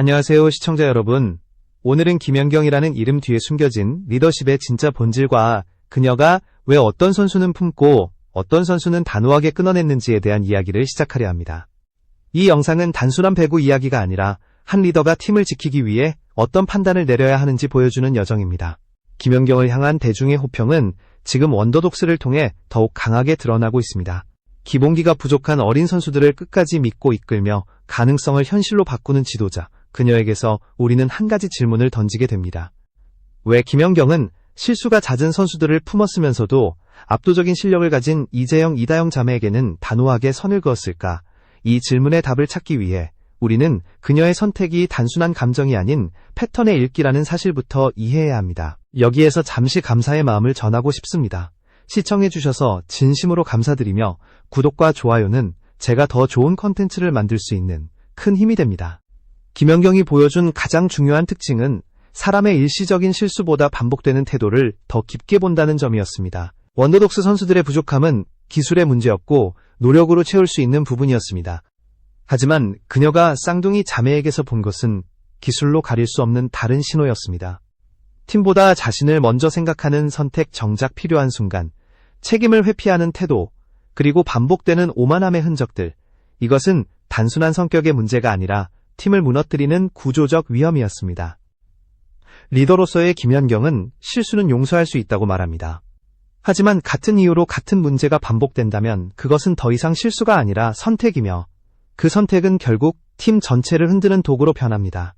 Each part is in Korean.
안녕하세요, 시청자 여러분. 오늘은 김연경이라는 이름 뒤에 숨겨진 리더십의 진짜 본질과 그녀가 왜 어떤 선수는 품고 어떤 선수는 단호하게 끊어냈는지에 대한 이야기를 시작하려 합니다. 이 영상은 단순한 배구 이야기가 아니라 한 리더가 팀을 지키기 위해 어떤 판단을 내려야 하는지 보여주는 여정입니다. 김연경을 향한 대중의 호평은 지금 원더독스를 통해 더욱 강하게 드러나고 있습니다. 기본기가 부족한 어린 선수들을 끝까지 믿고 이끌며 가능성을 현실로 바꾸는 지도자, 그녀에게서 우리는 한 가지 질문을 던지게 됩니다. 왜 김연경은 실수가 잦은 선수들을 품었으면서도 압도적인 실력을 가진 이재영, 이다영 자매에게는 단호하게 선을 그었을까? 이 질문의 답을 찾기 위해 우리는 그녀의 선택이 단순한 감정이 아닌 패턴의 읽기라는 사실부터 이해해야 합니다. 여기에서 잠시 감사의 마음을 전하고 싶습니다. 시청해주셔서 진심으로 감사드리며 구독과 좋아요는 제가 더 좋은 컨텐츠를 만들 수 있는 큰 힘이 됩니다. 김연경이 보여준 가장 중요한 특징은 사람의 일시적인 실수보다 반복되는 태도를 더 깊게 본다는 점이었습니다. 원더독스 선수들의 부족함은 기술의 문제였고 노력으로 채울 수 있는 부분이었습니다. 하지만 그녀가 쌍둥이 자매에게서 본 것은 기술로 가릴 수 없는 다른 신호였습니다. 팀보다 자신을 먼저 생각하는 선택 정작 필요한 순간, 책임을 회피하는 태도, 그리고 반복되는 오만함의 흔적들, 이것은 단순한 성격의 문제가 아니라 팀을 무너뜨리는 구조적 위험이었습니다. 리더로서의 김연경은 실수는 용서할 수 있다고 말합니다. 하지만 같은 이유로 같은 문제가 반복된다면 그것은 더 이상 실수가 아니라 선택이며 그 선택은 결국 팀 전체를 흔드는 도구로 변합니다.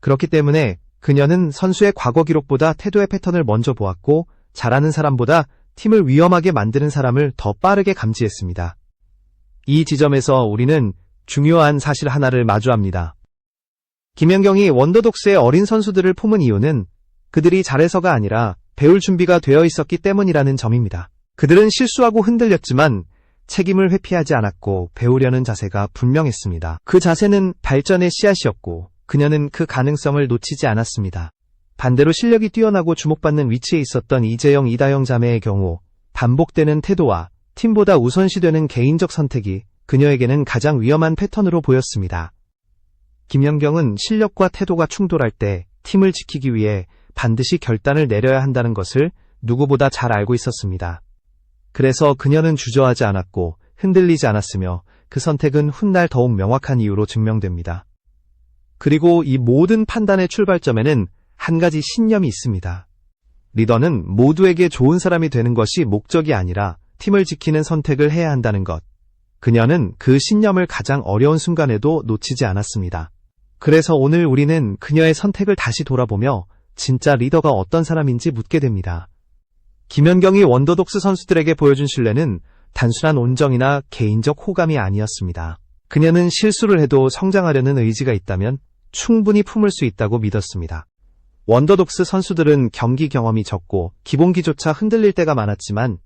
그렇기 때문에 그녀는 선수의 과거 기록보다 태도의 패턴을 먼저 보았고 잘하는 사람보다 팀을 위험하게 만드는 사람을 더 빠르게 감지했습니다. 이 지점에서 우리는 중요한 사실 하나를 마주합니다. 김연경이 원더독스의 어린 선수들을 품은 이유는 그들이 잘해서가 아니라 배울 준비가 되어 있었기 때문이라는 점입니다. 그들은 실수하고 흔들렸지만 책임을 회피하지 않았고 배우려는 자세가 분명했습니다. 그 자세는 발전의 씨앗이었고 그녀는 그 가능성을 놓치지 않았습니다. 반대로 실력이 뛰어나고 주목받는 위치에 있었던 이재영, 이다영 자매의 경우 반복되는 태도와 팀보다 우선시되는 개인적 선택이 그녀에게는 가장 위험한 패턴으로 보였습니다. 김연경은 실력과 태도가 충돌할 때 팀을 지키기 위해 반드시 결단을 내려야 한다는 것을 누구보다 잘 알고 있었습니다. 그래서 그녀는 주저하지 않았고 흔들리지 않았으며 그 선택은 훗날 더욱 명확한 이유로 증명됩니다. 그리고 이 모든 판단의 출발점에는 한 가지 신념이 있습니다. 리더는 모두에게 좋은 사람이 되는 것이 목적이 아니라 팀을 지키는 선택을 해야 한다는 것. 그녀는 그 신념을 가장 어려운 순간에도 놓치지 않았습니다. 그래서 오늘 우리는 그녀의 선택을 다시 돌아보며 진짜 리더가 어떤 사람인지 묻게 됩니다. 김연경이 원더독스 선수들에게 보여준 신뢰는 단순한 온정이나 개인적 호감이 아니었습니다. 그녀는 실수를 해도 성장하려는 의지가 있다면 충분히 품을 수 있다고 믿었습니다. 원더독스 선수들은 경기 경험이 적고 기본기조차 흔들릴 때가 많았지만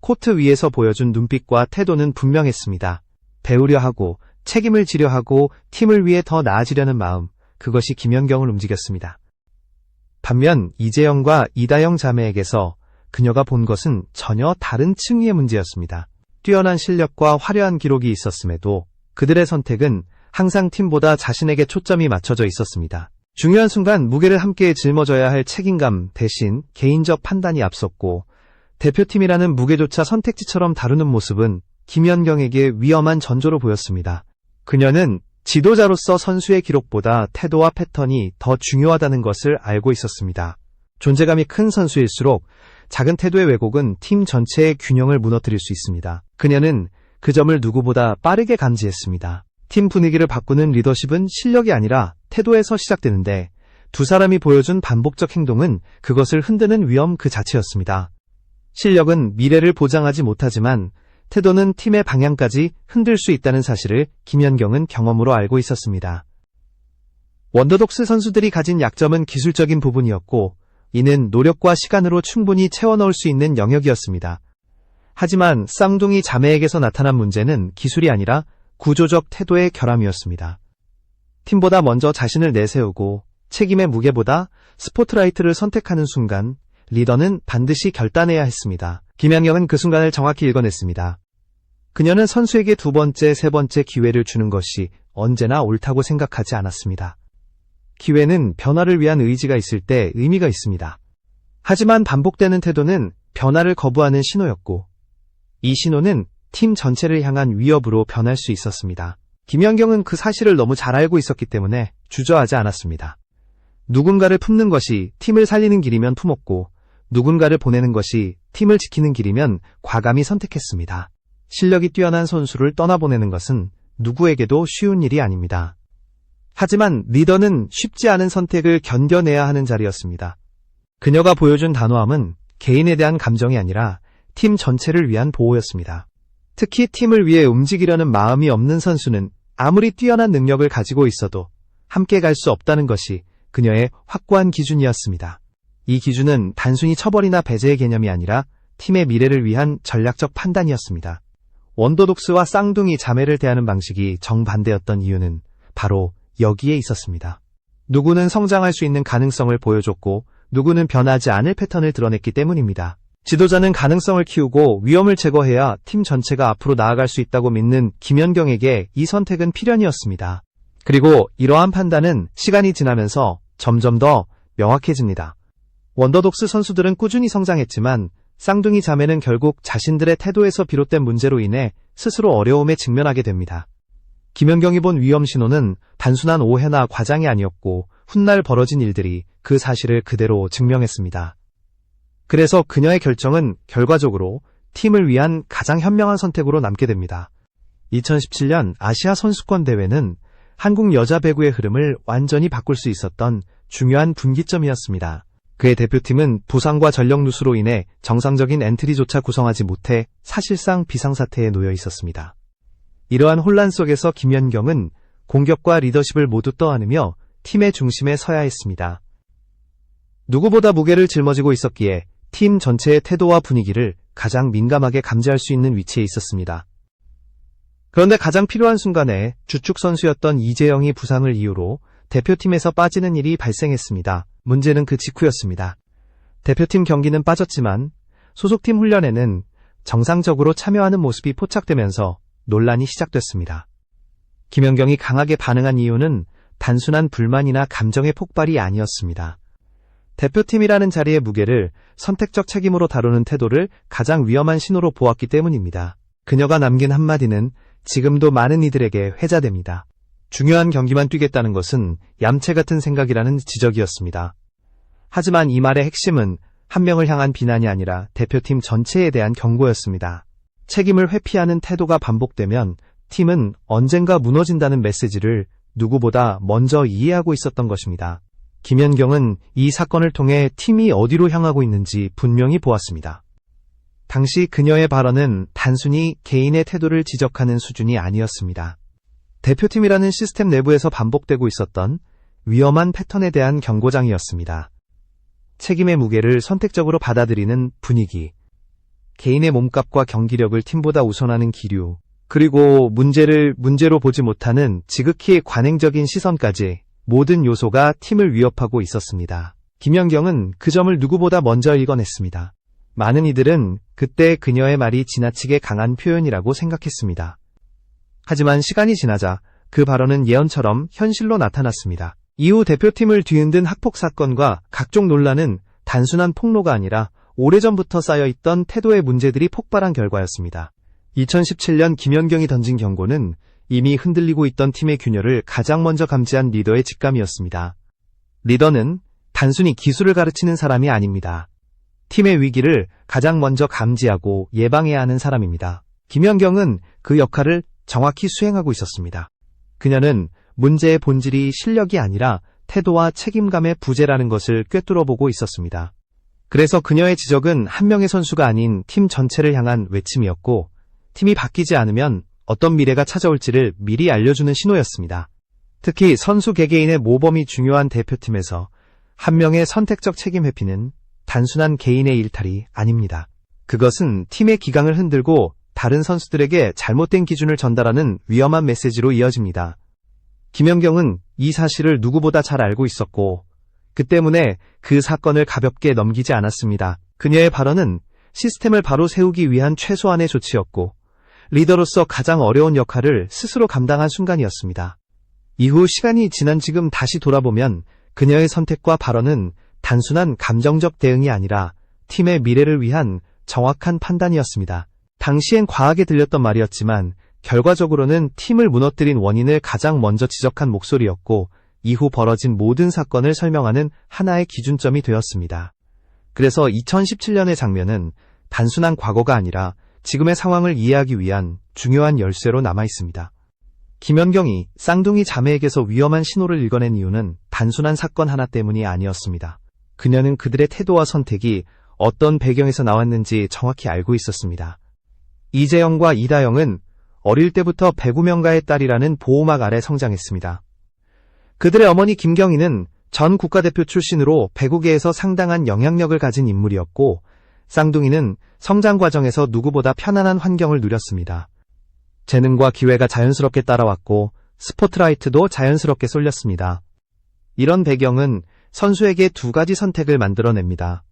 코트 위에서 보여준 눈빛과 태도는 분명했습니다. 배우려 하고 책임을 지려 하고 팀을 위해 더 나아지려는 마음, 그것이 김연경을 움직였습니다. 반면 이재영과 이다영 자매에게서 그녀가 본 것은 전혀 다른 층위의 문제였습니다. 뛰어난 실력과 화려한 기록이 있었음에도 그들의 선택은 항상 팀보다 자신에게 초점이 맞춰져 있었습니다. 중요한 순간 무게를 함께 짊어져야 할 책임감 대신 개인적 판단이 앞섰고 대표팀이라는 무게조차 선택지처럼 다루는 모습은 김연경에게 위험한 전조로 보였습니다. 그녀는 지도자로서 선수의 기록보다 태도와 패턴이 더 중요하다는 것을 알고 있었습니다. 존재감이 큰 선수일수록 작은 태도의 왜곡은 팀 전체의 균형을 무너뜨릴 수 있습니다. 그녀는 그 점을 누구보다 빠르게 감지했습니다. 팀 분위기를 바꾸는 리더십은 실력이 아니라 태도에서 시작되는데 두 사람이 보여준 반복적 행동은 그것을 흔드는 위험 그 자체였습니다. 실력은 미래를 보장하지 못하지만 태도는 팀의 방향까지 흔들 수 있다는 사실을 김연경은 경험으로 알고 있었습니다. 원더독스 선수들이 가진 약점은 기술적인 부분이었고 이는 노력과 시간으로 충분히 채워넣을 수 있는 영역이었습니다. 하지만 쌍둥이 자매에게서 나타난 문제는 기술이 아니라 구조적 태도의 결함이었습니다. 팀보다 먼저 자신을 내세우고 책임의 무게보다 스포트라이트를 선택하는 순간 리더는 반드시 결단해야 했습니다. 김양영은 그 순간을 정확히 읽어냈습니다. 그녀는 선수에게 두 번째, 세 번째 기회를 주는 것이 언제나 옳다고 생각하지 않았습니다. 기회는 변화를 위한 의지가 있을 때 의미가 있습니다. 하지만 반복되는 태도는 변화를 거부하는 신호였고, 이 신호는 팀 전체를 향한 위협으로 변할 수 있었습니다. 김연경은 그 사실을 너무 잘 알고 있었기 때문에 주저하지 않았습니다. 누군가를 품는 것이 팀을 살리는 길이면 품었고, 누군가를 보내는 것이 팀을 지키는 길이면 과감히 선택했습니다. 실력이 뛰어난 선수를 떠나보내는 것은 누구에게도 쉬운 일이 아닙니다. 하지만 리더는 쉽지 않은 선택을 견뎌내야 하는 자리였습니다. 그녀가 보여준 단호함은 개인에 대한 감정이 아니라 팀 전체를 위한 보호였습니다. 특히 팀을 위해 움직이려는 마음이 없는 선수는 아무리 뛰어난 능력을 가지고 있어도 함께 갈 수 없다는 것이 그녀의 확고한 기준이었습니다. 이 기준은 단순히 처벌이나 배제의 개념이 아니라 팀의 미래를 위한 전략적 판단이었습니다. 원더독스와 쌍둥이 자매를 대하는 방식이 정반대였던 이유는 바로 여기에 있었습니다. 누구는 성장할 수 있는 가능성을 보여줬고 누구는 변하지 않을 패턴을 드러냈기 때문입니다. 지도자는 가능성을 키우고 위험을 제거해야 팀 전체가 앞으로 나아갈 수 있다고 믿는 김연경에게 이 선택은 필연이었습니다. 그리고 이러한 판단은 시간이 지나면서 점점 더 명확해집니다. 원더독스 선수들은 꾸준히 성장했지만 쌍둥이 자매는 결국 자신들의 태도에서 비롯된 문제로 인해 스스로 어려움에 직면하게 됩니다. 김연경이 본 위험 신호는 단순한 오해나 과장이 아니었고 훗날 벌어진 일들이 그 사실을 그대로 증명했습니다. 그래서 그녀의 결정은 결과적으로 팀을 위한 가장 현명한 선택으로 남게 됩니다. 2017년 아시아 선수권 대회는 한국 여자 배구의 흐름을 완전히 바꿀 수 있었던 중요한 분기점이었습니다. 그의 대표팀은 부상과 전력 누수로 인해 정상적인 엔트리조차 구성하지 못해 사실상 비상사태에 놓여 있었습니다. 이러한 혼란 속에서 김연경은 공격과 리더십을 모두 떠안으며 팀의 중심에 서야 했습니다. 누구보다 무게를 짊어지고 있었기에 팀 전체의 태도와 분위기를 가장 민감하게 감지할 수 있는 위치에 있었습니다. 그런데 가장 필요한 순간에 주축 선수였던 이재영이 부상을 이유로 대표팀에서 빠지는 일이 발생했습니다. 문제는 그 직후였습니다. 대표팀 경기는 빠졌지만 소속팀 훈련에는 정상적으로 참여하는 모습이 포착되면서 논란이 시작됐습니다. 김연경이 강하게 반응한 이유는 단순한 불만이나 감정의 폭발이 아니었습니다. 대표팀이라는 자리의 무게를 선택적 책임으로 다루는 태도를 가장 위험한 신호로 보았기 때문입니다. 그녀가 남긴 한마디는 지금도 많은 이들에게 회자됩니다. 중요한 경기만 뛰겠다는 것은 얌체 같은 생각이라는 지적이었습니다. 하지만 이 말의 핵심은 한 명을 향한 비난이 아니라 대표팀 전체에 대한 경고였습니다. 책임을 회피하는 태도가 반복되면 팀은 언젠가 무너진다는 메시지를 누구보다 먼저 이해하고 있었던 것입니다. 김연경은 이 사건을 통해 팀이 어디로 향하고 있는지 분명히 보았습니다. 당시 그녀의 발언은 단순히 개인의 태도를 지적하는 수준이 아니었습니다. 대표팀이라는 시스템 내부에서 반복되고 있었던 위험한 패턴에 대한 경고장이었습니다. 책임의 무게를 선택적으로 받아들이는 분위기, 개인의 몸값과 경기력을 팀보다 우선하는 기류, 그리고 문제를 문제로 보지 못하는 지극히 관행적인 시선까지 모든 요소가 팀을 위협하고 있었습니다. 김연경은 그 점을 누구보다 먼저 읽어냈습니다. 많은 이들은 그때 그녀의 말이 지나치게 강한 표현이라고 생각했습니다. 하지만 시간이 지나자 그 발언은 예언처럼 현실로 나타났습니다. 이후 대표팀을 뒤흔든 학폭 사건과 각종 논란은 단순한 폭로가 아니라 오래전부터 쌓여있던 태도의 문제들이 폭발한 결과였습니다. 2017년 김연경이 던진 경고는 이미 흔들리고 있던 팀의 균열을 가장 먼저 감지한 리더의 직감이었습니다. 리더는 단순히 기술을 가르치는 사람이 아닙니다. 팀의 위기를 가장 먼저 감지하고 예방해야 하는 사람입니다. 김연경은 그 역할을 정확히 수행하고 있었습니다. 그녀는 문제의 본질이 실력이 아니라 태도와 책임감의 부재라는 것을 꿰뚫어 보고 있었습니다. 그래서 그녀의 지적은 한 명의 선수가 아닌 팀 전체를 향한 외침이었고, 팀이 바뀌지 않으면 어떤 미래가 찾아올지를 미리 알려주는 신호였습니다. 특히 선수 개개인의 모범이 중요한 대표팀에서 한 명의 선택적 책임 회피는 단순한 개인의 일탈이 아닙니다. 그것은 팀의 기강을 흔들고 다른 선수들에게 잘못된 기준을 전달하는 위험한 메시지로 이어집니다. 김연경은 이 사실을 누구보다 잘 알고 있었고, 그 때문에 그 사건을 가볍게 넘기지 않았습니다. 그녀의 발언은 시스템을 바로 세우기 위한 최소한의 조치였고, 리더로서 가장 어려운 역할을 스스로 감당한 순간이었습니다. 이후 시간이 지난 지금 다시 돌아보면 그녀의 선택과 발언은 단순한 감정적 대응이 아니라 팀의 미래를 위한 정확한 판단이었습니다. 당시엔 과하게 들렸던 말이었지만 결과적으로는 팀을 무너뜨린 원인을 가장 먼저 지적한 목소리였고 이후 벌어진 모든 사건을 설명하는 하나의 기준점이 되었습니다. 그래서 2017년의 장면은 단순한 과거가 아니라 지금의 상황을 이해하기 위한 중요한 열쇠로 남아 있습니다. 김연경이 쌍둥이 자매에게서 위험한 신호를 읽어낸 이유는 단순한 사건 하나 때문이 아니었습니다. 그녀는 그들의 태도와 선택이 어떤 배경에서 나왔는지 정확히 알고 있었습니다. 이재영과 이다영은 어릴 때부터 배구명가의 딸이라는 보호막 아래 성장했습니다. 그들의 어머니 김경희는 전 국가대표 출신으로 배구계에서 상당한 영향력을 가진 인물이었고, 쌍둥이는 성장 과정에서 누구보다 편안한 환경을 누렸습니다. 재능과 기회가 자연스럽게 따라왔고, 스포트라이트도 자연스럽게 쏠렸습니다. 이런 배경은 선수에게 두 가지 선택을 만들어냅니다.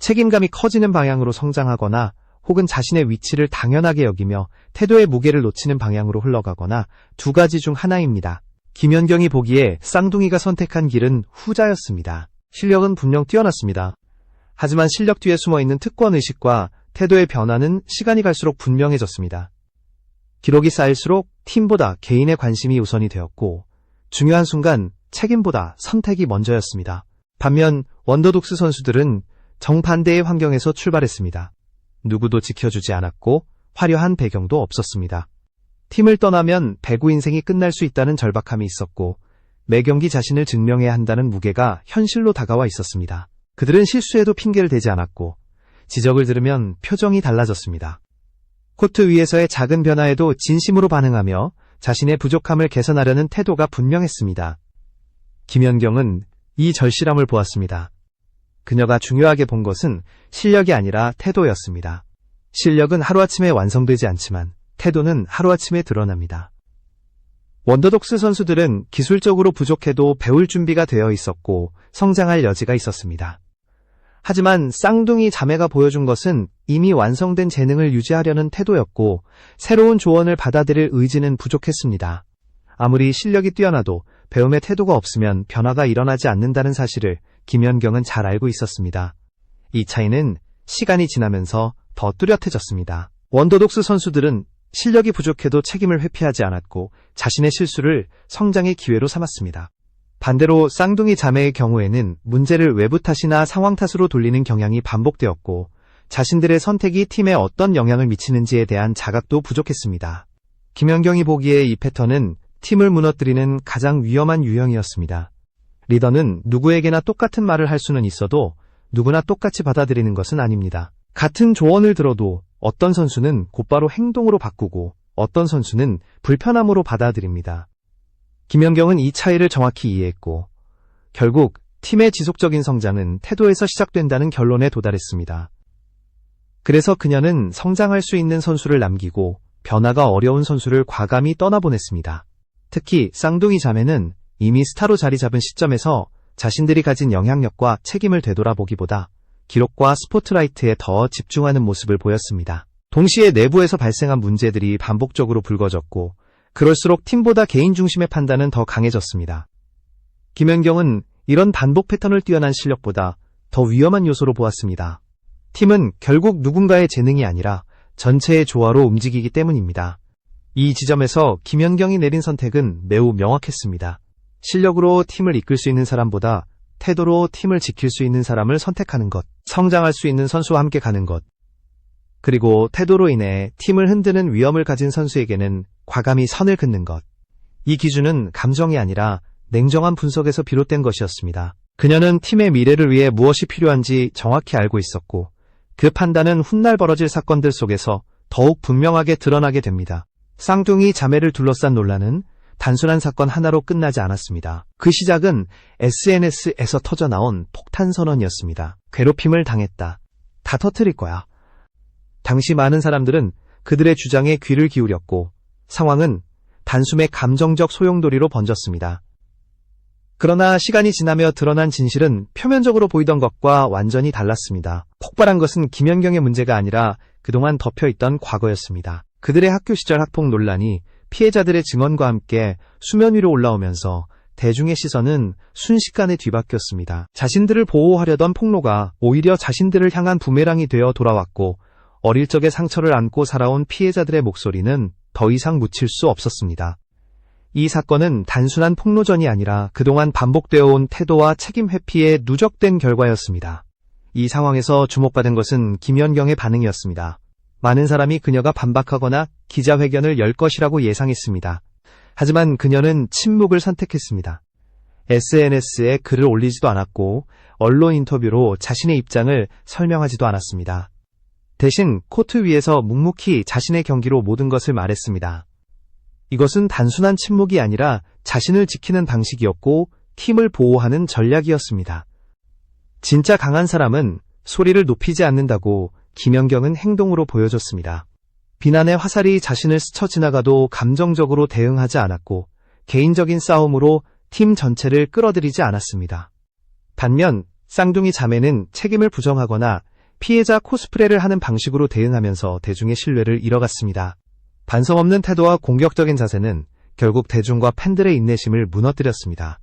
책임감이 커지는 방향으로 성장하거나 혹은 자신의 위치를 당연하게 여기며 태도의 무게를 놓치는 방향으로 흘러가거나 두 가지 중 하나입니다. 김연경이 보기에 쌍둥이가 선택한 길은 후자였습니다. 실력은 분명 뛰어났습니다. 하지만 실력 뒤에 숨어있는 특권의식과 태도의 변화는 시간이 갈수록 분명해졌습니다. 기록이 쌓일수록 팀보다 개인의 관심이 우선이 되었고 중요한 순간 책임보다 선택이 먼저였습니다. 반면 원더독스 선수들은 정반대의 환경에서 출발했습니다. 누구도 지켜주지 않았고 화려한 배경도 없었습니다. 팀을 떠나면 배구 인생이 끝날 수 있다는 절박함이 있었고 매 경기 자신을 증명해야 한다는 무게가 현실로 다가와 있었습니다. 그들은 실수해도 핑계를 대지 않았고 지적을 들으면 표정이 달라졌습니다. 코트 위에서의 작은 변화에도 진심으로 반응하며 자신의 부족함을 개선하려는 태도가 분명했습니다. 김연경은 이 절실함을 보았습니다. 그녀가 중요하게 본 것은 실력이 아니라 태도였습니다. 실력은 하루아침에 완성되지 않지만 태도는 하루아침에 드러납니다. 원더독스 선수들은 기술적으로 부족해도 배울 준비가 되어 있었고 성장할 여지가 있었습니다. 하지만 쌍둥이 자매가 보여준 것은 이미 완성된 재능을 유지하려는 태도였고 새로운 조언을 받아들일 의지는 부족했습니다. 아무리 실력이 뛰어나도 배움의 태도가 없으면 변화가 일어나지 않는다는 사실을 김연경은 잘 알고 있었습니다. 이 차이는 시간이 지나면서 더 뚜렷해졌습니다. 원더독스 선수들은 실력이 부족해도 책임을 회피하지 않았고 자신의 실수를 성장의 기회로 삼았습니다. 반대로 쌍둥이 자매의 경우에는 문제를 외부 탓이나 상황 탓으로 돌리는 경향이 반복되었고 자신들의 선택이 팀에 어떤 영향을 미치는지에 대한 자각도 부족했습니다. 김연경이 보기에 이 패턴은 팀을 무너뜨리는 가장 위험한 유형이었습니다. 리더는 누구에게나 똑같은 말을 할 수는 있어도 누구나 똑같이 받아들이는 것은 아닙니다. 같은 조언을 들어도 어떤 선수는 곧바로 행동으로 바꾸고 어떤 선수는 불편함으로 받아들입니다. 김연경은 이 차이를 정확히 이해했고 결국 팀의 지속적인 성장은 태도에서 시작된다는 결론에 도달했습니다. 그래서 그녀는 성장할 수 있는 선수를 남기고 변화가 어려운 선수를 과감히 떠나보냈습니다. 특히 쌍둥이 자매는 이미 스타로 자리 잡은 시점에서 자신들이 가진 영향력과 책임을 되돌아보기보다 기록과 스포트라이트에 더 집중하는 모습을 보였습니다. 동시에 내부에서 발생한 문제들이 반복적으로 불거졌고 그럴수록 팀보다 개인 중심의 판단은 더 강해졌습니다. 김연경은 이런 반복 패턴을 뛰어난 실력보다 더 위험한 요소로 보았습니다. 팀은 결국 누군가의 재능이 아니라 전체의 조화로 움직이기 때문입니다. 이 지점에서 김연경이 내린 선택은 매우 명확했습니다. 실력으로 팀을 이끌 수 있는 사람보다 태도로 팀을 지킬 수 있는 사람을 선택하는 것, 성장할 수 있는 선수와 함께 가는 것, 그리고 태도로 인해 팀을 흔드는 위험을 가진 선수에게는 과감히 선을 긋는 것. 이 기준은 감정이 아니라 냉정한 분석에서 비롯된 것이었습니다. 그녀는 팀의 미래를 위해 무엇이 필요한지 정확히 알고 있었고, 그 판단은 훗날 벌어질 사건들 속에서 더욱 분명하게 드러나게 됩니다. 쌍둥이 자매를 둘러싼 논란은 단순한 사건 하나로 끝나지 않았습니다. 그 시작은 SNS에서 터져 나온 폭탄 선언이었습니다. 괴롭힘을 당했다. 다 터트릴 거야. 당시 많은 사람들은 그들의 주장에 귀를 기울였고 상황은 단숨에 감정적 소용돌이로 번졌습니다. 그러나 시간이 지나며 드러난 진실은 표면적으로 보이던 것과 완전히 달랐습니다. 폭발한 것은 김연경의 문제가 아니라 그동안 덮여 있던 과거였습니다. 그들의 학교 시절 학폭 논란이 피해자들의 증언과 함께 수면 위로 올라오면서 대중의 시선은 순식간에 뒤바뀌었습니다. 자신들을 보호하려던 폭로가 오히려 자신들을 향한 부메랑이 되어 돌아왔고 어릴 적의 상처를 안고 살아온 피해자들의 목소리는 더 이상 묻힐 수 없었습니다. 이 사건은 단순한 폭로전이 아니라 그동안 반복되어 온 태도와 책임 회피의 누적된 결과였습니다. 이 상황에서 주목받은 것은 김연경의 반응이었습니다. 많은 사람이 그녀가 반박하거나 기자회견을 열 것이라고 예상했습니다. 하지만 그녀는 침묵을 선택했습니다. SNS에 글을 올리지도 않았고 언론 인터뷰로 자신의 입장을 설명하지도 않았습니다. 대신 코트 위에서 묵묵히 자신의 경기로 모든 것을 말했습니다. 이것은 단순한 침묵이 아니라 자신을 지키는 방식이었고 팀을 보호하는 전략이었습니다. 진짜 강한 사람은 소리를 높이지 않는다고 김연경은 행동으로 보여줬습니다. 비난의 화살이 자신을 스쳐 지나가도 감정적으로 대응하지 않았고 개인적인 싸움으로 팀 전체를 끌어들이지 않았습니다. 반면 쌍둥이 자매는 책임을 부정하거나 피해자 코스프레를 하는 방식으로 대응하면서 대중의 신뢰를 잃어갔습니다. 반성 없는 태도와 공격적인 자세는 결국 대중과 팬들의 인내심을 무너뜨렸습니다.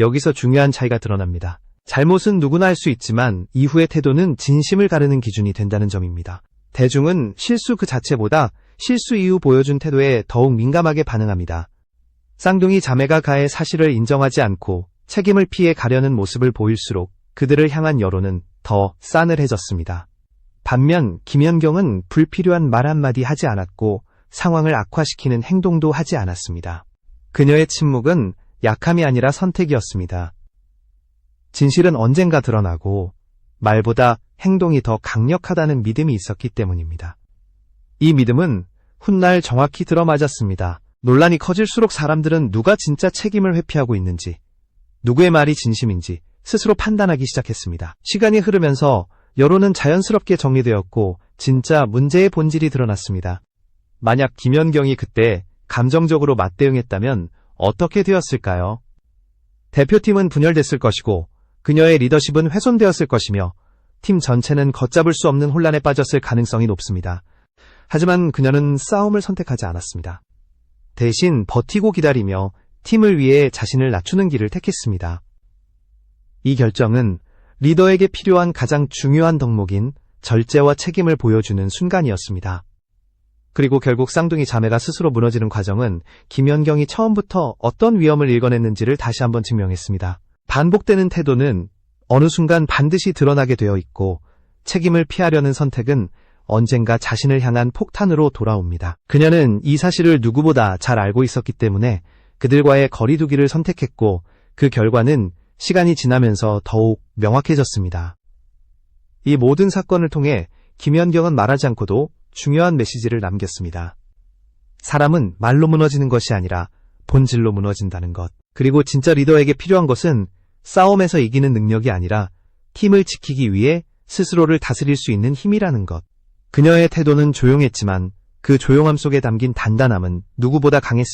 여기서 중요한 차이가 드러납니다. 잘못은 누구나 할 수 있지만 이후의 태도는 진심을 가르는 기준이 된다는 점입니다. 대중은 실수 그 자체보다 실수 이후 보여준 태도에 더욱 민감하게 반응합니다. 쌍둥이 자매가 가해 사실을 인정하지 않고 책임을 피해 가려는 모습을 보일수록 그들을 향한 여론은 더 싸늘해졌습니다. 반면 김연경은 불필요한 말 한마디 하지 않았고 상황을 악화시키는 행동도 하지 않았습니다. 그녀의 침묵은 약함이 아니라 선택이었습니다. 진실은 언젠가 드러나고 말보다 행동이 더 강력하다는 믿음이 있었기 때문입니다. 이 믿음은 훗날 정확히 들어맞았습니다. 논란이 커질수록 사람들은 누가 진짜 책임을 회피하고 있는지, 누구의 말이 진심인지 스스로 판단하기 시작했습니다. 시간이 흐르면서 여론은 자연스럽게 정리되었고 진짜 문제의 본질이 드러났습니다. 만약 김연경이 그때 감정적으로 맞대응했다면 어떻게 되었을까요? 대표팀은 분열됐을 것이고 그녀의 리더십은 훼손되었을 것이며 팀 전체는 걷잡을 수 없는 혼란에 빠졌을 가능성이 높습니다. 하지만 그녀는 싸움을 선택하지 않았습니다. 대신 버티고 기다리며 팀을 위해 자신을 낮추는 길을 택했습니다. 이 결정은 리더에게 필요한 가장 중요한 덕목인 절제와 책임을 보여주는 순간이었습니다. 그리고 결국 쌍둥이 자매가 스스로 무너지는 과정은 김연경이 처음부터 어떤 위험을 일궈냈는지를 다시 한번 증명했습니다. 반복되는 태도는 어느 순간 반드시 드러나게 되어 있고 책임을 피하려는 선택은 언젠가 자신을 향한 폭탄으로 돌아옵니다. 그녀는 이 사실을 누구보다 잘 알고 있었기 때문에 그들과의 거리두기를 선택했고 그 결과는 시간이 지나면서 더욱 명확해졌습니다. 이 모든 사건을 통해 김연경은 말하지 않고도 중요한 메시지를 남겼습니다. 사람은 말로 무너지는 것이 아니라 본질로 무너진다는 것. 그리고 진짜 리더에게 필요한 것은 싸움에서 이기는 능력이 아니라 팀을 지키기 위해 스스로를 다스릴 수 있는 힘이라는 것. 그녀의 태도는 조용했지만 그 조용함 속에 담긴 단단함은 누구보다 강했습니다.